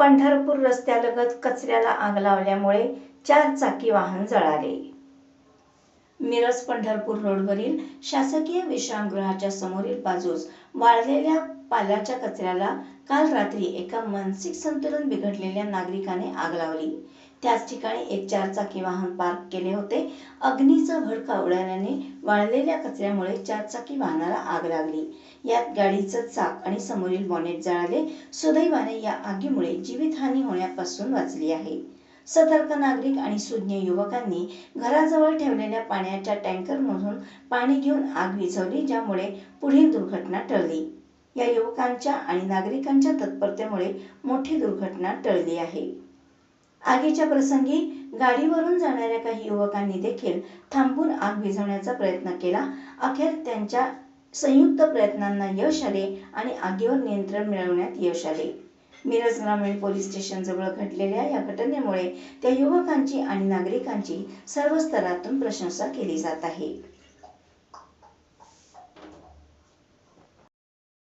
पंढरपूर रस्त्यालगत कचऱ्याला आग लावल्यामुळे चार चाकी वाहन जळाले. मिरज पंढरपूर रोडवरील शासकीय विश्रामगृहाच्या समोरील बाजूस वाळलेल्या पाल्याच्या कचऱ्याला काल रात्री एका मानसिक संतुलन बिघडलेल्या नागरिकाने आग लावली. त्याच ठिकाणी एक चारचाकी वाहन पार्क केले होते. अग्नीचा भडका उडाल्याने वाळलेल्या कचऱ्यामुळे चारचाकी वाहनाला आग लागली. यात गाडीचं चाक आणि समोरील बॉनेट जळाले. सुदैवाने या आगीमुळे जीवितहानी होण्यापासून वाचली आहे. सतर्क नागरिक आणि सुज्ञ युवकांनी घराजवळ ठेवलेल्या पाण्याच्या टँकरमधून पाणी घेऊन आग विझवली ज्यामुळे पुढील दुर्घटना टळली. या युवकांच्या आणि नागरिकांच्या तत्परतेमुळे मोठी दुर्घटना टळली आहे. आगीच्या प्रसंगी गाडीवरून जाणाऱ्या काही युवकांनी देखील थांबून आग विझवण्याचा प्रयत्न केला. अखेर त्यांच्या संयुक्त प्रयत्नांना यश आले आणि आगीवर नियंत्रण मिळवण्यात यश आले. मिरज ग्रामीण पोलीस स्टेशनजवळ घडलेल्या या घटनेमुळे त्या युवकांची आणि नागरिकांची सर्व स्तरातून प्रशंसा केली जात आहे.